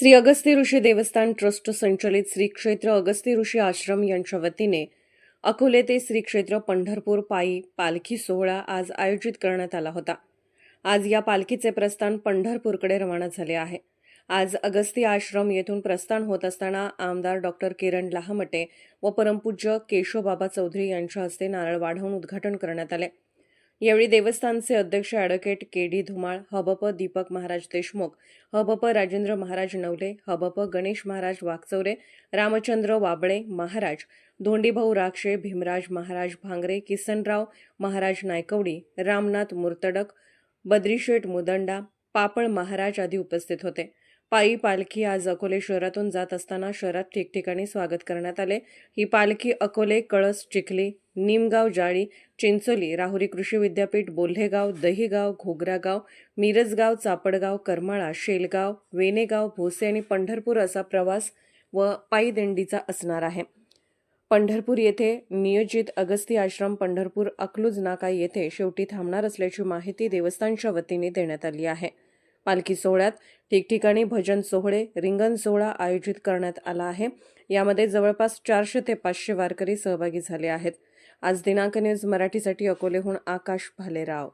श्री अगस्ती ऋषी देवस्थान ट्रस्ट संचलित श्री क्षेत्र अगस्ती ऋषी आश्रम यांच्या वतीने अकोले ते श्री क्षेत्र पंढरपूर पायी पालखी सोहळा आज आयोजित करण्यात आला होता. आज या पालखीचे प्रस्थान पंढरपूरकडे रवाना झाले आहे. आज अगस्ती आश्रम येथून प्रस्थान होत असताना आमदार डॉक्टर किरण लहामटे व परमपूज्य केशवबाबा चौधरी यांच्या हस्ते नारळ वाढवून उद्घाटन करण्यात आले. यावेळी देवस्थानचे अध्यक्ष ॲडव्होकेट के डी धुमाळ हबप दीपक महाराज देशमुख हबप राजेंद्र महाराज नवले हबप गणेश महाराज वागचौरे रामचंद्र वाबळे महाराज धोंडीभाऊ राक्षे भीमराज महाराज भांगरे किसनराव महाराज नायकवडी रामनाथ मुर्तडक बद्रीशेठ मुदंडा पापळ महाराज आदी उपस्थित होते. पायी पालखी आज अकोले शहरातून जात असताना शहरात ठिकठिकाणी स्वागत करण्यात आले. ही पालखी अकोले कळस चिखली निमगाव जाळी चिंचोली राहुरी कृषी विद्यापीठ बोल्हेगाव दहीगाव घोगरागाव मिरजगाव चापडगाव करमाळा शेलगाव वेनेगाव भोसे आणि पंढरपूर असा प्रवास व पायी दिंडीचा असणार आहे. पंढरपूर येथे नियोजित अगस्ती आश्रम पंढरपूर अकलूज नाका येथे शेवटी थांबणार असल्याची माहिती देवस्थानच्या वतीने देण्यात आली आहे. पालखी सोहळ्यात ठिकठिकाणी भजन सोहळे रिंगण सोहळा आयोजित करण्यात आला आहे. यामध्ये जवळपास चारशे ते पाचशे वारकरी सहभागी झाले आहेत. आज दिनांक न्यूज मराठीसाठी अकोलेहून आकाश भालेराव.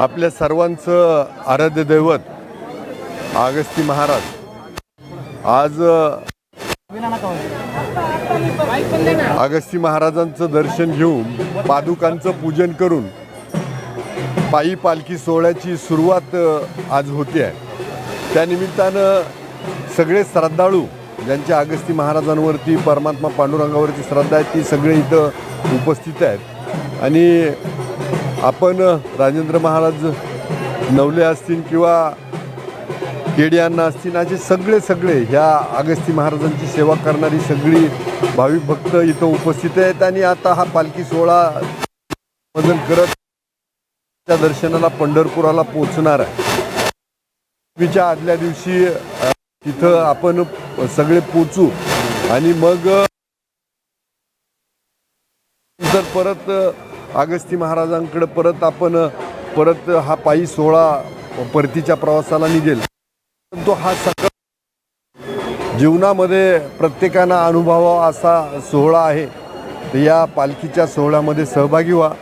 आपल्या सर्वांचं आराध्य दैवत अगस्ती महाराज. आज अगस्ती महाराजांचं दर्शन घेऊन पादुकांचं पूजन करून पायी पालखी सोहळ्याची सुरुवात आज होते आहे. त्यानिमित्तानं सगळे श्रद्धाळू ज्यांच्या अगस्ती महाराजांवरती परमात्मा पांडुरंगावरती श्रद्धा आहे ती सगळे इथं उपस्थित आहेत. आणि आपण राजेंद्र महाराज नवले असतील किंवा केडियांना असतील सगळे सगळे ह्या अगस्ती महाराजांची सेवा करणारी सगळी भाविक भक्त इथं उपस्थित आहेत आणि आता हा पालखी सोहळा वजन करत त्या दर्शनाला पंढरपुराला पोचणार आहे. पृथ्वीच्या आदल्या दिवशी तिथं आपण सगळे पोचू आणि मग नंतर परत अगस्ती महाराजांकडे परत आपण परत हा पायी सोहळा परतीच्या प्रवासाला निघेल. तो हा सकाळ जीवनामध्ये प्रत्येकानं अनुभवावा असा सोहळा आहे. या पालखीच्या सोहळ्यामध्ये सहभागी व्हा.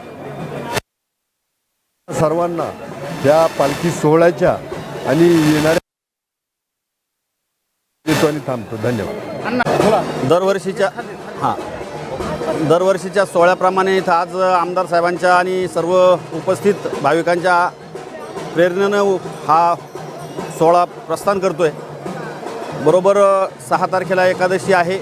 सर्वांना या पालखी सोहळ्याच्या आणि येणाऱ्या येतो आणि थांबतो. धन्यवाद. दरवर्षीच्या हां. दरवर्षीच्या सोहळ्याप्रमाणे इथं आज आमदार साहेबांच्या आणि सर्व उपस्थित भाविकांच्या प्रेरणेनं हा सोहळा प्रस्थान करतो आहे बरोबर सहा तारखेला एकादशी आहे.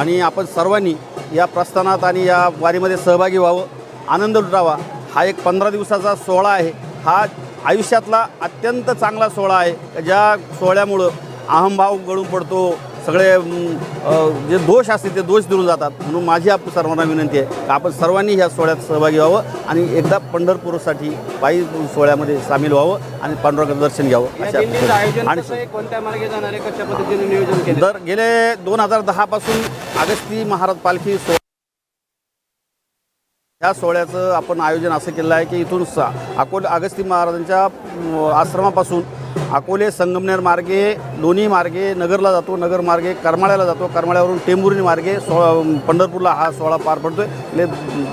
आणि आपण सर्वांनी या प्रस्थानात आणि या वारीमध्ये सहभागी व्हावं आनंद लुटावा. हा एक पंधरा दिवसाचा सोहळा आहे. हा आयुष्यातला अत्यंत चांगला सोहळा आहे. ज्या सोहळ्यामुळं अहमभाव गळून पडतो. सगळे जे दोष असतील ते दोष दूर जातात. म्हणून माझी आप सर्वांना विनंती आहे की आपण सर्वांनी ह्या सोहळ्यात सहभागी व्हावं आणि एकदा पंढरपूरसाठी पायी सोहळ्यामध्ये सामील व्हावं आणि पांडुरंगाचं दर्शन घ्यावं आणि कसं आहे? कोणत्या मार्गे जाणार आहे? कशा पद्धतीने नियोजन केलं? दर गेले दोन हजार दहापासून अगस्ती महाराज पालखी सो ह्या सोहळ्याचं आपण आयोजन असं केलं आहे की इथून सा अकोले अगस्ती महाराजांच्या आश्रमापासून अकोले संगमनेर मार्गे लोणी मार्गे नगरला जातो नगर मार्गे करमाळ्याला जातो. करमाळ्यावरून टेंभुर्णी मार्गे सो पंढरपूरला हा सोहळा पार पडतो आहे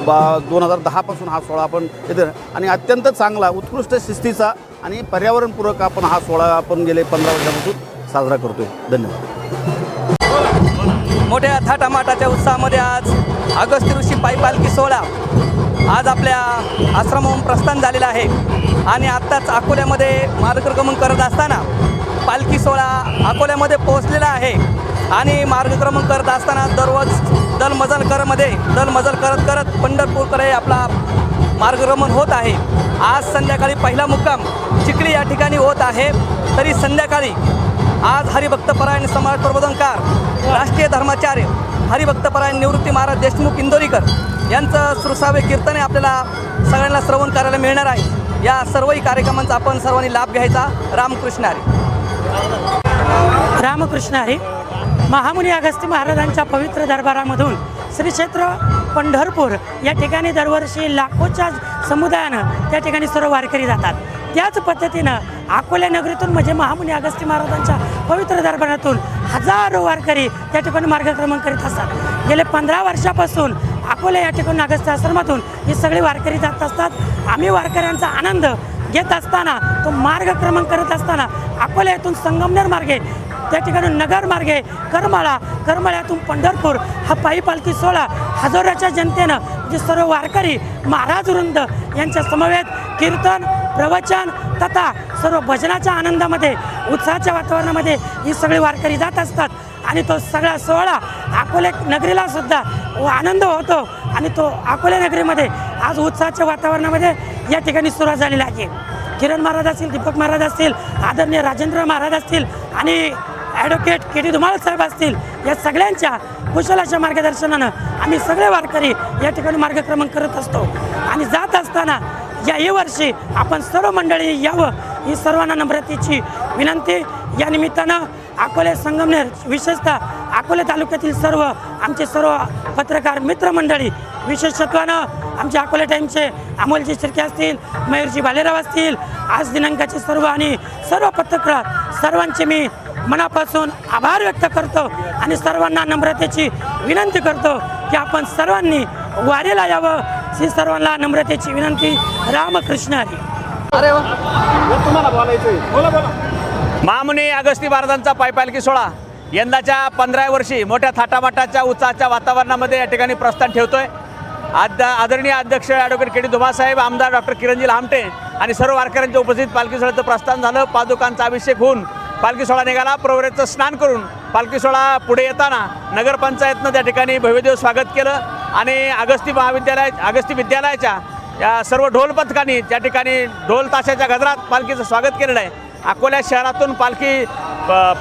बा दोन हजार दहापासून हा सोहळा आपण येते आणि अत्यंत चांगला उत्कृष्ट शिस्तीचा आणि पर्यावरणपूरक आपण हा सोहळा आपण गेले पंधरा वर्षापासून साजरा करतो आहे धन्यवाद. मोठ्या थाटामाटाच्या उत्साहामध्ये आज अगस्त ऋषी पायी पालखी सोहळा आज आपल्या आश्रमाहून प्रस्थान झालेला आहे. आणि आत्ताच अकोल्यामध्ये मार्गक्रमण करत असताना पालखी सोहळा अकोल्यामध्ये पोहोचलेला आहे. आणि मार्गक्रमण करत असताना दररोज दलमजल करमध्ये दलमजल करत करत पंढरपूरकडे आपला मार्गक्रमण होत आहे. आज संध्याकाळी पहिला मुक्काम चिखली या ठिकाणी होत आहे. तरी संध्याकाळी आज हरिभक्तपरायण समाज प्रबोधनकार राष्ट्रीय धर्माचार्य हरिभक्तपरायण निवृत्ती महाराज देशमुख इंदोरीकर यांचं सुरसावे कीर्तने आपल्याला सगळ्यांना श्रवण करायला मिळणार आहे. या सर्वही कार्यक्रमांचा आपण सर्वांनी लाभ घ्यायचा. रामकृष्ण हरी. रामकृष्ण हरी. महामुनी अगस्ती महाराजांच्या पवित्र दरबारामधून श्री क्षेत्र पंढरपूर या ठिकाणी दरवर्षी लाखोच्या समुदायानं त्या ठिकाणी सर्व वारकरी जातात. त्याच पद्धतीनं अकोल्या नगरीतून म्हणजे महामुनी अगस्ती महाराजांच्या पवित्र दर्पणातून हजारो वारकरी त्या ठिकाणी मार्गक्रमण करीत असतात. गेले पंधरा वर्षापासून अकोला या ठिकाणी अगस्त्य आश्रमातून ही सगळी वारकरी जात असतात. आम्ही वारकऱ्यांचा आनंद घेत असताना तो मार्गक्रमण करत असताना अकोला येथून संगमनेर मार्गे त्या ठिकाणी नगर मार्गे करमाळा करमाळ्यातून पंढरपूर हा पायी पालखी सोहळा हजारोच्या जनतेनं जे सर्व वारकरी महाराज वृंद यांच्या समवेत कीर्तन प्रवचन तथा सर्व भजनाच्या आनंदामध्ये उत्साहाच्या वातावरणामध्ये ही सगळी वारकरी जात असतात. आणि तो सगळा सोहळा अकोले नगरीला सुद्धा आनंद होतो. आणि तो अकोले नगरीमध्ये आज उत्साहाच्या वातावरणामध्ये या ठिकाणी सुरुवात झालेली आहे. किरण महाराज असतील दीपक महाराज असतील आदरणीय राजेंद्र महाराज असतील आणि ॲडव्होकेट के टी धुमाळ साहेब असतील या सगळ्यांच्या कुशलाच्या मार्गदर्शनानं आम्ही सगळे वारकरी या ठिकाणी मार्गक्रमण करत असतो. आणि जात असताना या वर्षी आपण सर्व मंडळी यावं ही सर्वांना नम्रतेची विनंती. या निमित्तानं अकोले संगमनेर विशेषतः अकोले तालुक्यातील सर्व आमचे सर्व पत्रकार मित्रमंडळी विशेषत्वानं आमचे अकोले टाईमचे अमोलजी शिर्के असतील मयूरजी भालेराव असतील आज दिनांकाचे सर्व आणि सर्व पत्रकार सर्वांचे मी मनापासून आभार व्यक्त करतो आणि सर्वांना नम्रतेची विनंती करतो की आपण सर्वांनी वारीला यावं. ही सर्वांना नम्रतेची विनंती. रामकृष्ण हरी. महामुनी अगस्ती महाराजांचा पायपालकी सोहळा यंदाच्या पंधरा वर्षी मोठ्या थाटामाटाच्या उत्साहाच्या वातावरणामध्ये या ठिकाणी प्रस्थान ठेवतोय. आद आदरणीय अध्यक्ष ॲडव्होकेट के डी धुमासाहेब आमदार डॉक्टर किरणजी लामटे आणि सर्व वारकऱ्यांच्या उपस्थित पालखी सोहळ्याचं प्रस्थान झालं. पादुकांचा अभिषेक होऊन पालखी सोहळा निघाला. प्रवरेचं स्नान करून पालखी सोहळा पुढे येताना नगरपंचायतनं त्या ठिकाणी भव्यदेव स्वागत केलं. आणि अगस्ती महाविद्यालय अगस्ती विद्यालयाच्या या सर्व ढोल पथकांनी त्या ठिकाणी ढोल ताशाच्या गजरात पालखीचं स्वागत केलेलं आहे. अकोल्या शहरातून पालखी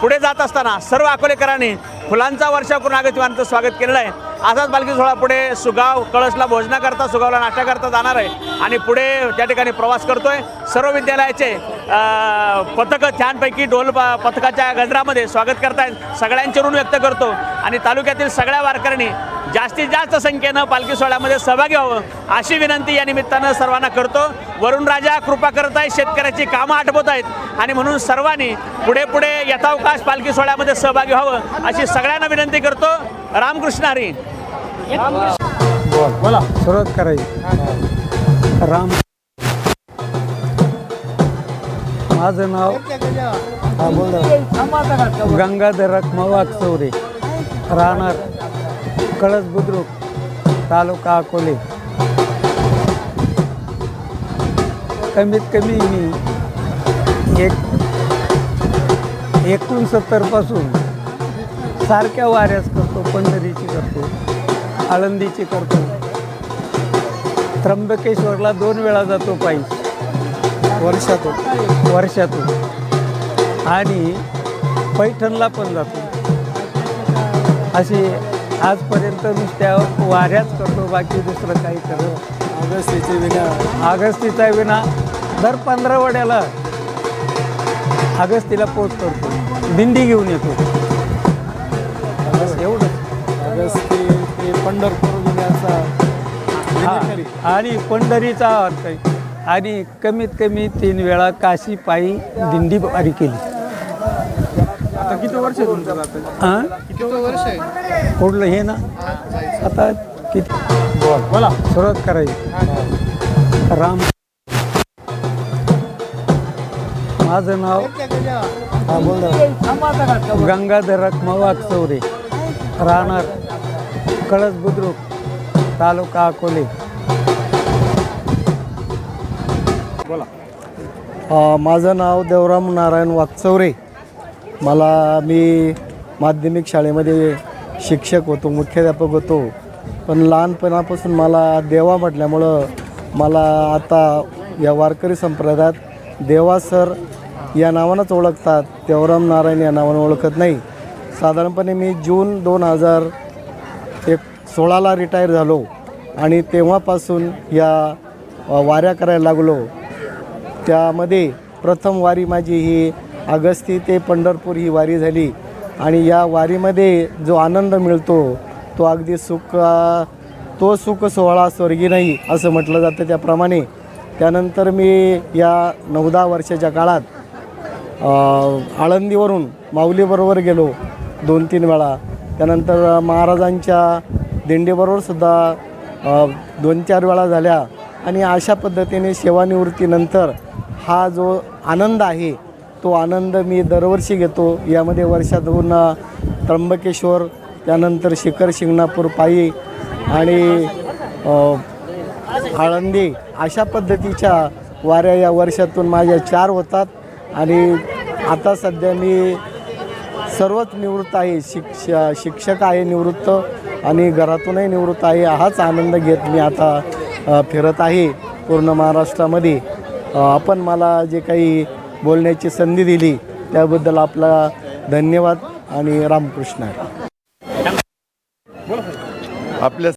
पुढे जात असताना सर्व अकोलेकरांनी फुलांचा वर्षा करून अगस्तीमानाचं स्वागत केलेलं आहे. असाच पालखी सोहळा पुढे सुगाव कळसला भोजना करता सुगावला नाश्ता करता जाणार आहे आणि पुढे त्या ठिकाणी प्रवास करतो आहे सर्व विद्यालयाचे पथकं छानपैकी ढोल प- पथकाच्या गजरामध्ये स्वागत करतायत. सगळ्यांचे ऋण व्यक्त करतो. आणि तालुक्यातील सगळ्या वारकऱ्यांनी जास्तीत जास्त संख्येनं पालखी सोहळ्यामध्ये सहभागी व्हावं अशी विनंती या निमित्तानं सर्वांना करतो. वरुण राजा कृपा करत आहेत शेतकऱ्याची कामं आठवत आहेत आणि म्हणून सर्वांनी पुढे पुढे यथावकाश पालखी सोहळ्यामध्ये सहभागी व्हावं अशी सगळ्यांना विनंती करतो. रामकृष्ण हरी. बोला. सुरुवात करायची. राम. माझं नाव गंगाधर रखमा चौरे. राहणार कळस बुद्रुक तालुका अकोले. कमीत कमी मी एक एकोणसत्तरपासून सारख्या वाऱ्याच करतो पंढरीची करतो आळंदीची करतो. त्र्यंबकेश्वरला दोन वेळा जातो पायी. वर्षातून. वर्षातून. आणि पैठणला पण जातो. अशी आजपर्यंत नुसत्या वाऱ्याच करतो बाकी दुसरं काही करत अगस्तीचे विना. आगस्तीचा विना दर पंधरा वड्याला आगस्तीला पोच करतो. दिंडी घेऊन येतो. बस एवढं अगस्ती ते पंढरपूर विण्याचा आणि पंढरीचा अर्थ आहे. आणि कमीत कमी तीन वेळा काशी पायी दिंडी वारी केली. आता किती वर्ष तुमचं जातं? हां किती वर्ष आहे? पुढलं हे ना. आता किती? बोला. सुरुवात करायची. राम. माझं नाव गंगाधर रखमा वागचौरे राहणार कळस बुद्रुक तालुका अकोले. अ, माझं नाव देवराम नारायण वागचौरे मला मी माध्यमिक शाळेमध्ये शिक्षक होतो मुख्याध्यापक होतो. पण लहानपणापासून मला देवा म्हटल्यामुळं मला आता या वारकरी संप्रदायात देवा सर या नावानंच ओळखतात. देवराम नारायण या नावानं ओळखत नाही. साधारणपणे मी जून दोन हजार एक सोळाला रिटायर झालो आणि तेव्हापासून या वाऱ्या करायला लागलो. त्यामध्ये प्रथम वारी माझी ही अगस्ती ते पंढरपूर ही वारी झाली. आणि या वारीमध्ये जो आनंद मिळतो तो अगदी सुख तो सुख सोहळा स्वर्गी नाही असं म्हटलं जातं त्याप्रमाणे. त्यानंतर मी या नऊ दहा वर्षाच्या काळात आळंदीवरून माऊलीबरोबर गेलो दोन तीन वेळा. त्यानंतर महाराजांच्या दिंडीबरोबर सुद्धा दोन चार वेळा झाल्या. आणि अशा पद्धतीने सेवानिवृत्तीनंतर हा जो आनंद आहे तो आनंद मी दरवर्षी घेतो. यामध्ये वर्षातून त्र्यंबकेश्वर त्यानंतर शिखर शिंगणापूर पायी आणि आळंदी अशा पद्धतीच्या वाऱ्या या वर्षातून माझ्या चार होतात. आणि आता सध्या मी सर्वच निवृत्त आहे. शिक्ष शिक्षक आहे निवृत्त आणि घरातूनही निवृत्त आहे. हाच आनंद घेत मी आता फिरत आहे पूर्ण महाराष्ट्रामध्ये. आपण मला जे काही बोलण्याची संधी दिली त्याबद्दल आपला धन्यवाद आणि रामकृष्ण. आपल्या